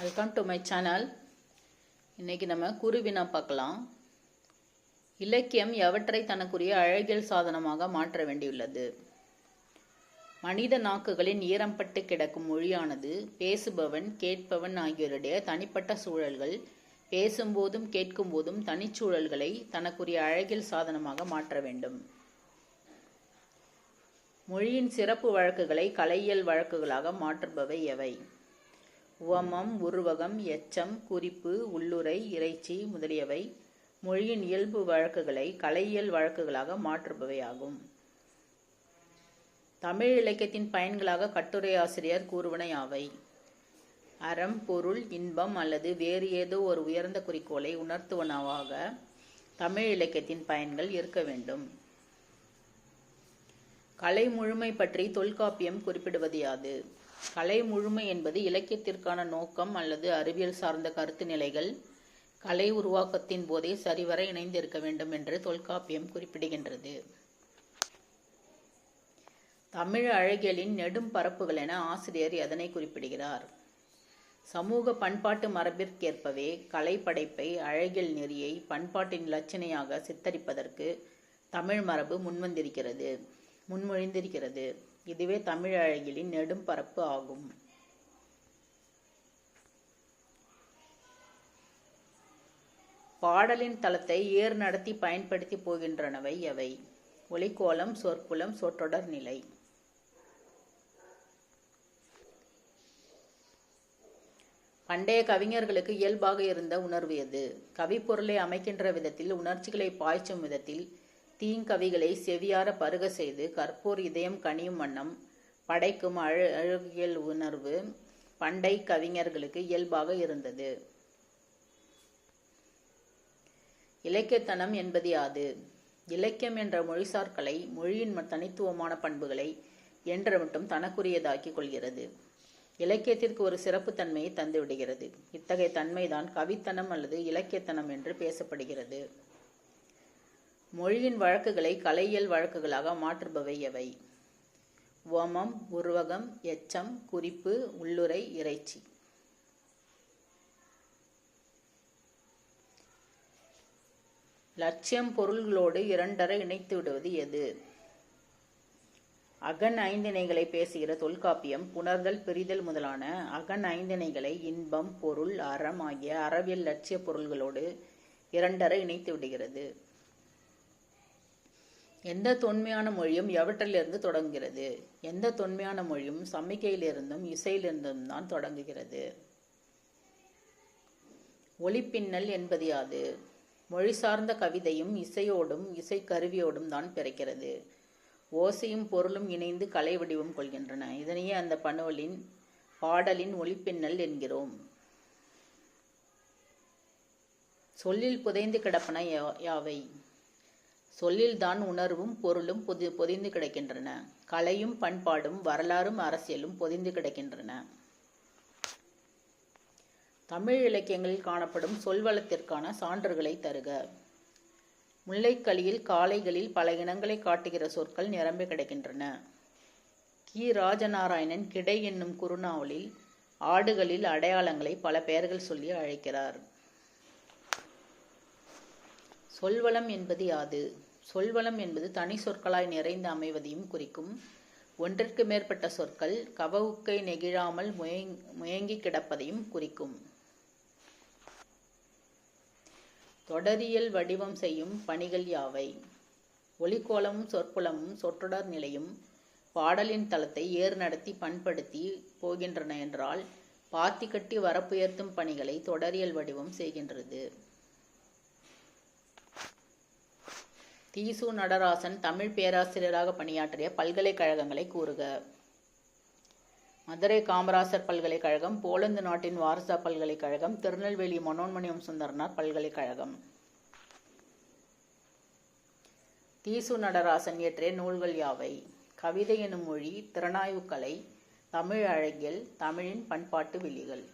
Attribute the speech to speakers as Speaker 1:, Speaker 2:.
Speaker 1: Welcome to my channel இன்னைக்கு நம்ம குருவினா பார்க்கலாம். இலக்கியம் எவற்றை தனக்குரிய அழகியல் சாதனமாக மாற்ற வேண்டியுள்ளது? மனித நாக்குகளின் ஈரம்பட்டு கிடக்கும் மொழியானது பேசுபவன் கேட்பவன் ஆகியோருடைய தனிப்பட்ட சூழல்கள் பேசும்போதும் கேட்கும்போதும் தனிச்சூழல்களை தனக்குரிய அழகியல் சாதனமாக மாற்ற வேண்டும். மொழியின் சிறப்பு வழக்குகளை கலையியல் வழக்குகளாக மாற்றுபவை எவை? உவமம் உருவகம் எச்சம் குறிப்பு உள்ளுரை இறைச்சி முதலியவை மொழியின் இயல்பு வழக்குகளை கலையியல் வழக்குகளாக மாற்றுபவையாகும். தமிழ் இலக்கியத்தின் பயன்களாக கட்டுரை ஆசிரியர் கூறுவனை ஆவை அறம் பொருள் இன்பம் அல்லது வேறு ஏதோ ஒரு உயர்ந்த குறிக்கோளை உணர்த்துவனவாக தமிழ் இலக்கியத்தின் பயன்கள் இருக்க வேண்டும். கலை முழுமை பற்றி தொல்காப்பியம் குறிப்பிடுவது யாது? கலை முழுமை என்பது இலக்கியத்திற்கான நோக்கம் அல்லது அறிவியல் சார்ந்த கருத்து நிலைகள் கலை உருவாக்கத்தின் போதே சரிவர இணைந்திருக்க வேண்டும் என்று தொல்காப்பியம் குறிப்பிடுகின்றது. தமிழ் அழகியலின் நெடும் பரப்புகள் என ஆசிரியர் எதனை குறிப்பிடுகிறார்? சமூக பண்பாட்டு மரபிற்கேற்பவே கலை படைப்பை அழகியல் நெறியை பண்பாட்டின் லட்சணையாக சித்தரிப்பதற்கு தமிழ் மரபு முன்வந்திருக்கிறது முன்மொழிந்திருக்கிறது. இதுவே தமிழழகிலின் நெடும்பரப்பு ஆகும். பாடலின் தளத்தை ஏர் நடத்தி பயன்படுத்தி போகின்றனவை எவை ஒளிக்கோலம் சொற்புலம் சொற்றொடர் நிலை. பண்டைய கவிஞர்களுக்கு இயல்பாக இருந்த உணர்வு எது? கவிப்பொருளை அமைக்கின்ற விதத்தில் உணர்ச்சிகளை பாய்ச்சும் விதத்தில் தீங்கவிகளை செவியார பருக செய்து கற்பூர் இதயம் கனியும் வண்ணம் படைக்கும் அழகியல் உணர்வு பண்டை கவிஞர்களுக்கு இயல்பாக இருந்தது. இலக்கியத்தனம் என்பது யாது? இலக்கியம் என்ற மொழிசார் கலை மொழியின் தனித்துவமான பண்புகளை என்ற மட்டும் தனக்குரியதாக்கிக் கொள்கிறது. இலக்கியத்திற்கு ஒரு சிறப்பு தன்மையை தந்துவிடுகிறது. இத்தகைய தன்மைதான் கவித்தனம் அல்லது இலக்கியத்தனம் என்று பேசப்படுகிறது. மொழியின் வழக்குகளை கலையியல் வழக்குகளாக மாற்றுபவை எவை? உவமம் உருவகம் எச்சம் குறிப்பு உள்ளுரை இறைச்சி. லட்சியம் பொருள்களோடு இரண்டரை இணைத்து விடுவது எது? அகன் ஐந்திணைகளை பேசுகிற தொல்காப்பியம் புணர்தல் பிரிதல் முதலான அகன் ஐந்திணைகளை இன்பம் பொருள் அறம் ஆகிய அறவியல் லட்சிய பொருள்களோடு இரண்டரை இணைத்து விடுகிறது. எந்த தொன்மையான மொழியும் எவற்றிலிருந்து தொடங்குகிறது? எந்த தொன்மையான மொழியும் சமிக்கையிலிருந்தும் இசையிலிருந்தும் தான் தொடங்குகிறது. ஒளிப்பின்னல் என்பது யாது? மொழி சார்ந்த கவிதையும் இசையோடும் இசை கருவியோடும் தான் பிறக்கிறது. ஓசையும் பொருளும் இணைந்து கலை வடிவம் கொள்கின்றன. இதனையே அந்த பணுவலின் பாடலின் ஒளிப்பின்னல் என்கிறோம். சொல்லில் புதைந்து கிடப்பன யாவை? சொல்லில்தான் உணர்வும் பொருளும் பொதி பொதிந்து கிடக்கின்றன. கலையும் பண்பாடும் வரலாறும் அரசியலும் பொதிந்து கிடக்கின்றன. தமிழ் இலக்கியங்களில் காணப்படும் சொல்வளத்திற்கான சான்றுகளை தருக. முல்லைக்களியில் காளைகளில் பல இனங்களை காட்டுகிற சொற்கள் நிரம்பி கிடக்கின்றன. கி. ராஜநாராயணன் கிடை என்னும் குறுநாவலில் ஆடுகளில் அடையாளங்களை பல பெயர்கள் சொல்லி அழைக்கிறார். சொல்வளம் என்பது யாது? சொல்வளம் என்பது தனி சொற்களாய் நிறைந்து அமைவதையும் குறிக்கும். ஒன்றிற்கு மேற்பட்ட சொற்கள் கவவுக்கை நெகிழாமல் முயங்கி கிடப்பதையும் குறிக்கும். தொடரியல் வடிவம் செய்யும் பணிகள் யாவை? ஒளிக்கோலமும் சொற்புலமும் சொற்றொடர் நிலையும் பாடலின் தளத்தை ஏறு நடத்தி பண்படுத்தி போகின்றன என்றால் பாத்தி கட்டி வரப்புயர்த்தும் பணிகளை தொடரியல் வடிவம் செய்கின்றது. தீசு நடராசன் தமிழ் பேராசிரியராக பணியாற்றிய பல்கலைக்கழகங்களை கூறுக. மதுரை காமராசர் பல்கலைக்கழகம் போலந்து நாட்டின் வாரசா பல்கலைக்கழகம் திருநெல்வேலி மனோன்மணியம் சுந்தரனார் பல்கலைக்கழகம். தீசு நடராசன் இயற்றிய நூல்கள் யாவை? கவிதை எனும் மொழி திறனாய்வு கலை தமிழ் அழகியல் தமிழின் பண்பாட்டு விழிகள்.